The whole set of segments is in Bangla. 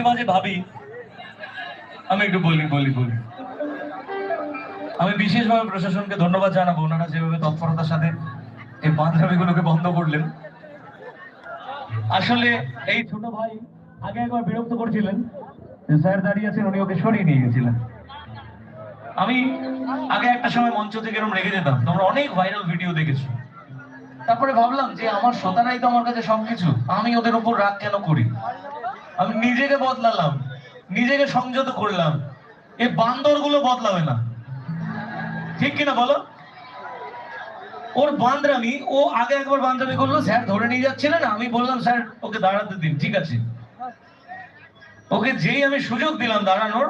মাঝে মাঝে ভাবি, আমি একটু বলি বলি বলি। আমি বিশেষভাবে প্রশাসনকে ধন্যবাদ জানাব, ওনারা যেভাবে তৎপরতার সাথে এই বাঁধরামিগুলোকে বন্ধ করলেন। আসলে এই ছোট ভাই আগে একবার বিরক্ত করছিলেন যে স্যার দাঁড়িয়ে আছেন, উনি ওকে সরিয়ে নিয়ে গেছিলেন। আমি আগে একটা সময় মঞ্চ থেকে এরকম রেখে যেতাম, তোমরা অনেক ভাইরাল ভিডিও দেখেছ। তারপরে ভাবলাম যে আমার সতারাই তো আমার কাছে সবকিছু, আমি ওদের উপর রাগ কেন করি? আমি নিজেকে বদলালাম, নিজেকে সংযত করলাম। এই বান্দরগুলো বদলাবে না। ঠিক কিনা বলো? ওর বান্দরামি, ও আগে একবার বান্দরামি করল, স্যার ধরে নিয়ে যাচ্ছিলেন, আমি বললাম, স্যার, ওকে দাঁড়াতে দিন, ঠিক আছে? ওকে যেই আমি সুযোগ দিলাম দাঁড়ানোর,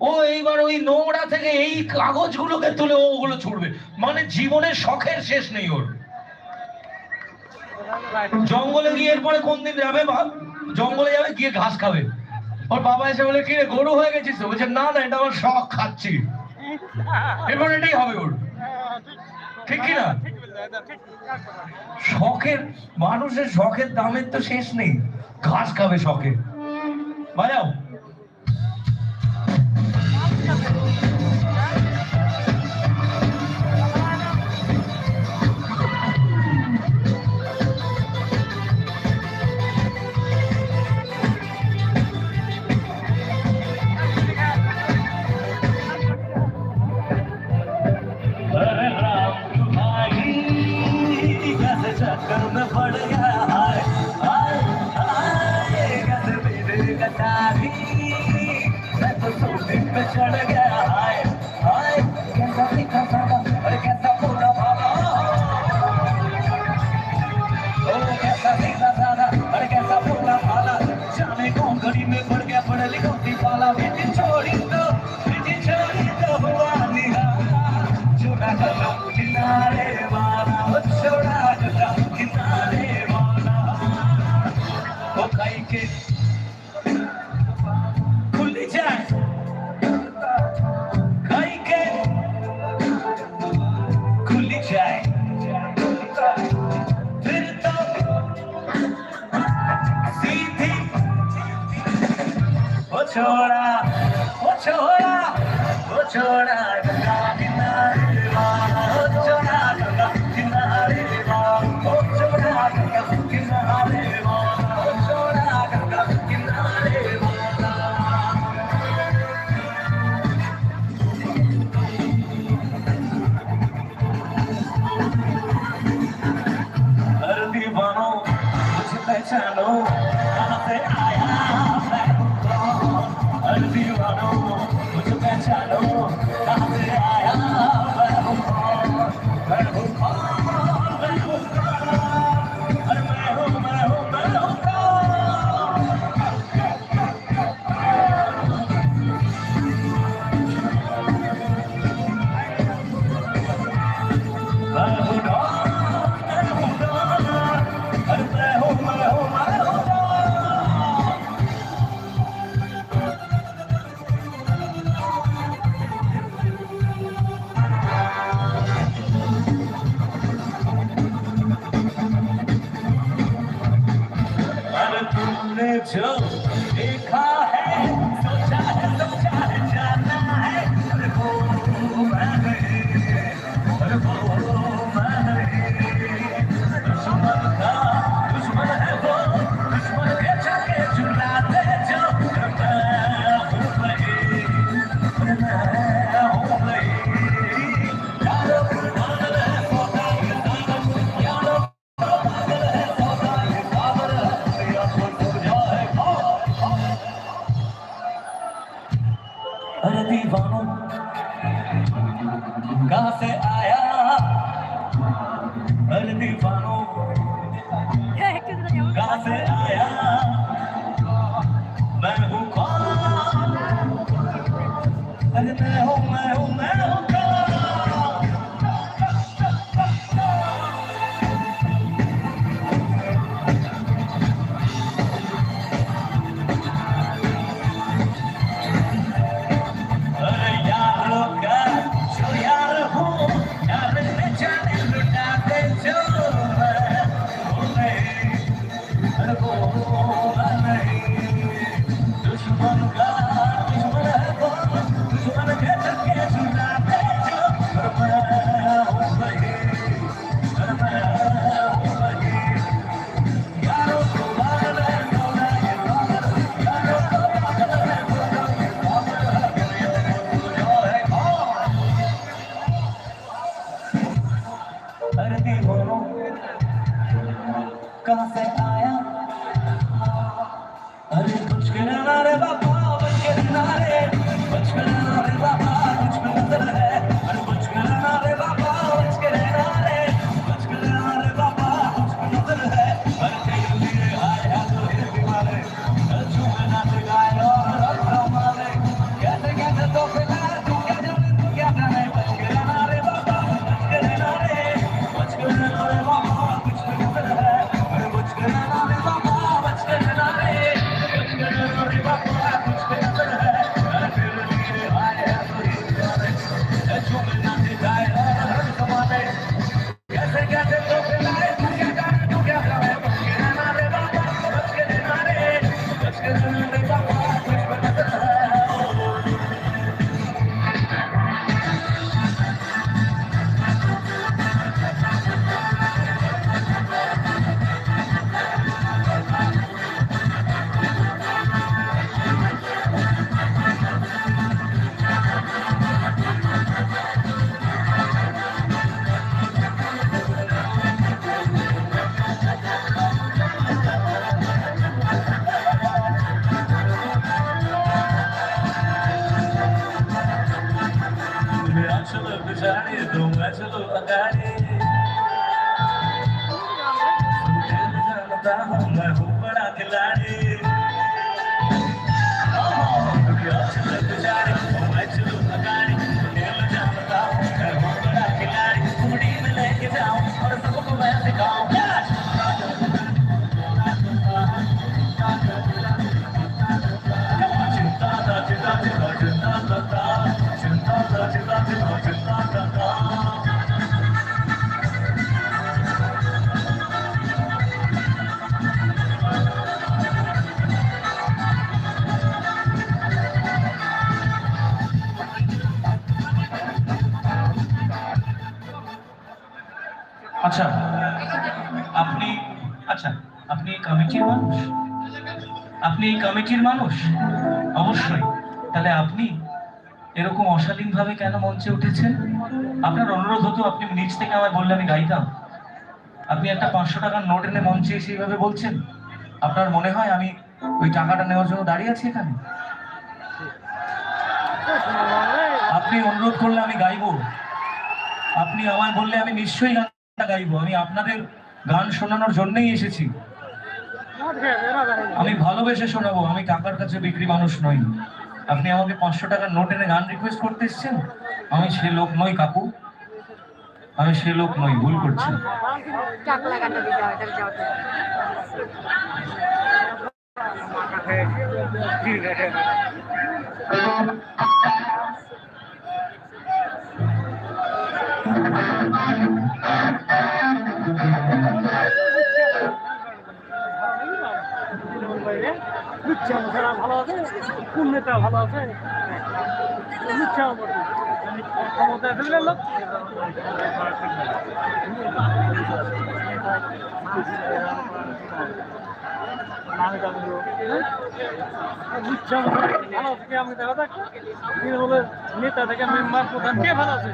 ও এইবার ওই নোংরা থেকে এই কাগজগুলোকে তুলে ওগুলো ছুড়বে। মানে জীবনের শখের শেষ নেই ওর। জঙ্গলে গিয়ে এরপরে কোন দিন যাবে, ভাব? জঙ্গলে যাবে গিয়ে ঘাস খাবে। ওর বাবা এসে বলে কি রে গরু হয়ে গেছিস বলছে না না এটা আমার শখ খাচ্ছি। এরপর এটাই হবে ওর। ঠিক কিনা শখের মানুষের শখের দামের তো শেষ নেই। ঘাস খাবে শখে। বাজাও। कैसे पड़ गया हाय हाय हाय। कैसे मेरे कटारी मैं तो सोने पे चढ़ गया हाय हाय। कैसा दिखा सादा अरे कैसा पूरा भागा ओ, कैसा दिखा सादा अरे कैसा पूरा भाला जाने कौन गली में पड़ गया पढ़ लिखो वाला बेटी छोड़ी तो बेटी छोड़ी तो हुआ निहारा छोड़ा चलो किनारे वाला। ओ कई के खुल जाए कई के खुल जाए फिर तो सीधी ओ छोड़ा ओ छोड़ा ओ छोड़ा হয়েছে Don't you look. আচ্ছা আপনি আচ্ছা আপনি কমিটির মানুষ? আপনি কমিটির মানুষ? অবশ্যই। তাহলে আপনি এরকম অশালীন ভাবে কেন মঞ্চে উঠেছেন? আপনার অনুরোধ হতো, আপনি নিচ থেকে আমায় বললে আমি গাইতাম। আপনি একটা পাঁচশো টাকার নোট এনে মঞ্চে সেইভাবে বলছেন? আপনার মনে হয় আমি ওই টাকাটা নেওয়ার জন্য দাঁড়িয়ে আছি এখানে? আপনি অনুরোধ করলে আমি গাইবো। আপনি আমায় বললে আমি নিশ্চয়ই গানটা গাইবো। আমি আপনাদের গান শোনানোর জন্যই এসেছি। আমি ভালোবেসে শোনাবো, আমি টাকার কাছে বিক্রি মানুষ নই। আপনি আমাকে পাঁচশো টাকার নোট এনে গান রিকোয়েস্ট করতে এসেছেন? আমি সে লোক নই, কাকু। আমি সে লোক নই, ভুল করছি। চাক লাগানো কোন নেতা ভালো আছে? ক্ষমতা আছে লোক। ভালো আমি দেখা যাক। বলে নেতা থেকে মেম্বার প্রধান। কে ভালো আছে?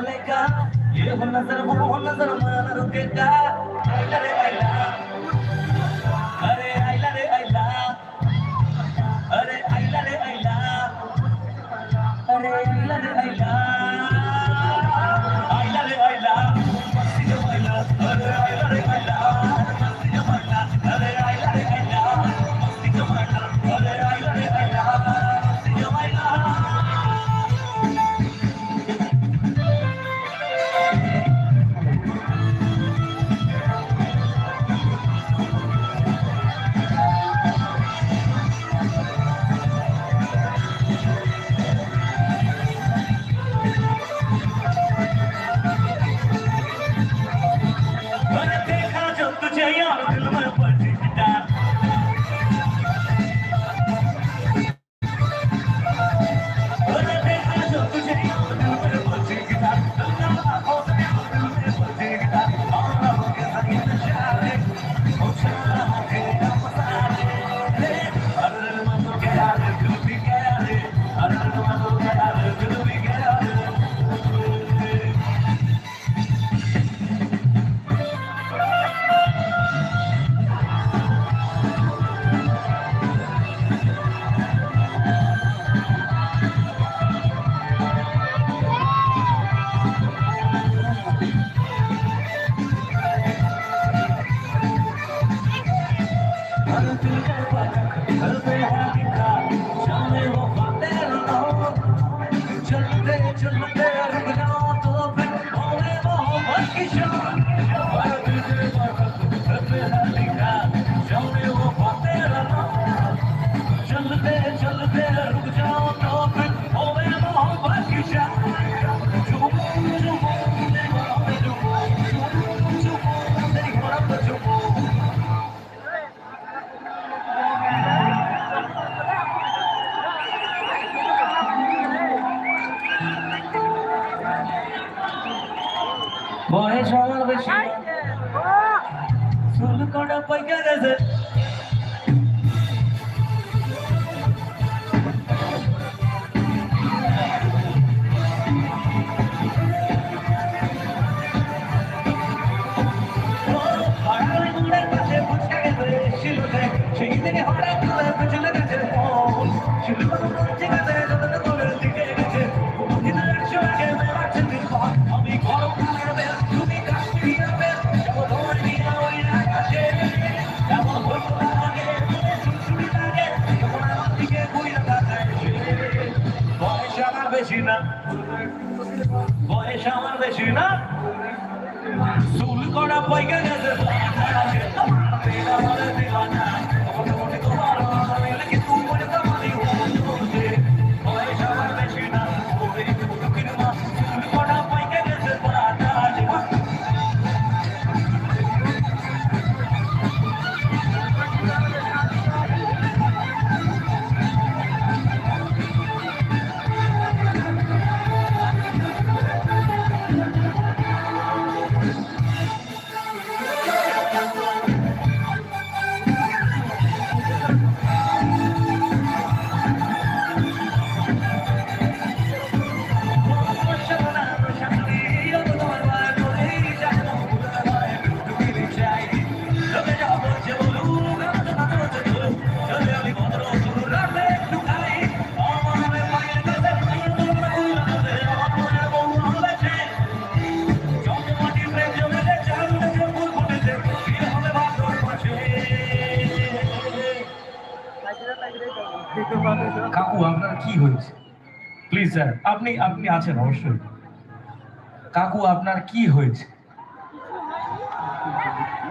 चलेगा ये हो नजर वो हो नजर माना रुकेगा জন্য কড়া পয়গা গেছে আপনি আপনি আছেন অবশ্যই। কাকু আপনার কি হয়েছে?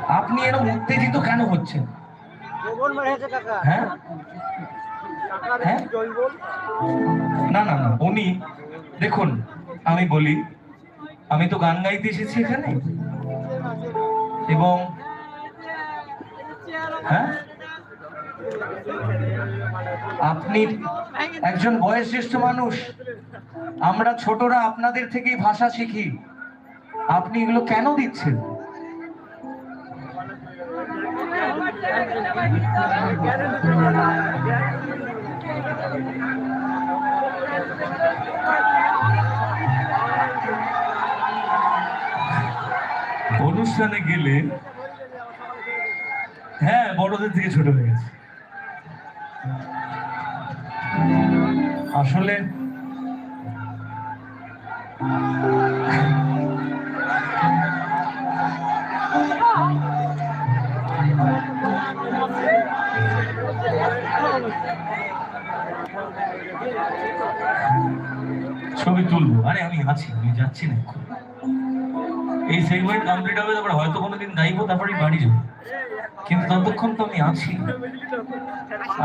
আপনি এরকম উত্তেজিত কেন হচ্ছেন? হ্যাঁ? হ্যাঁ? না না না উনি দেখুন আমি বলি আমি তো গান গাইতে এসেছি এখানে। এবং হ্যাঁ? আপনি একজন বয়োজ্যেষ্ঠ মানুষ। আমরা ছোটরা আপনাদের থেকেই ভাষা শিখি। আপনি এগুলো কেন দিচ্ছেন? অনুষ্ঠানে গেলে হ্যাঁ বড়দের থেকে ছোট হয়ে গেছে। আসলে ছবি তুলবো। আরে, আমি আছি, আমি যাচ্ছি না এখন। এই সেগমেন্ট কমপ্লিট হবে, তারপরে হয়তো কোনোদিন গাইবো তারপরে বাড়ি যাব। কিন্তু ততক্ষণ তো আমি আছি।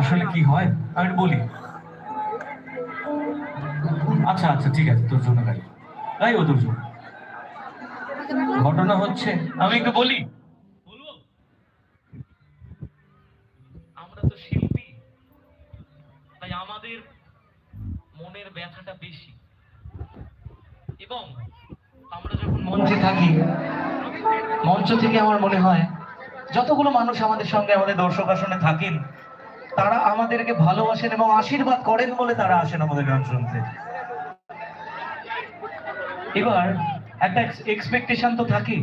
আসলে কি হয়? আমি বলি। আচ্ছা আচ্ছা ঠিক আছে, তোর জন্য গাইবো গাইবো তোর জন্য ঘটনা হচ্ছে, আমি একটু বলি? আমরা তো শিল্পী, তাই আমাদের মনের ব্যথাটা বেশি। এবং আমরা যখন মঞ্চে থাকি, মঞ্চ থেকে আমার মনে হয়, যতগুলো মানুষ আমাদের সঙ্গে আমাদের দর্শক আসনে থাকেন, তারা আমাদেরকে ভালোবাসেন এবং আশীর্বাদ করেন বলে তারা আসেন আমাদের গান শুনতে। এবার একটা এক্সপেকটেশন তো থাকে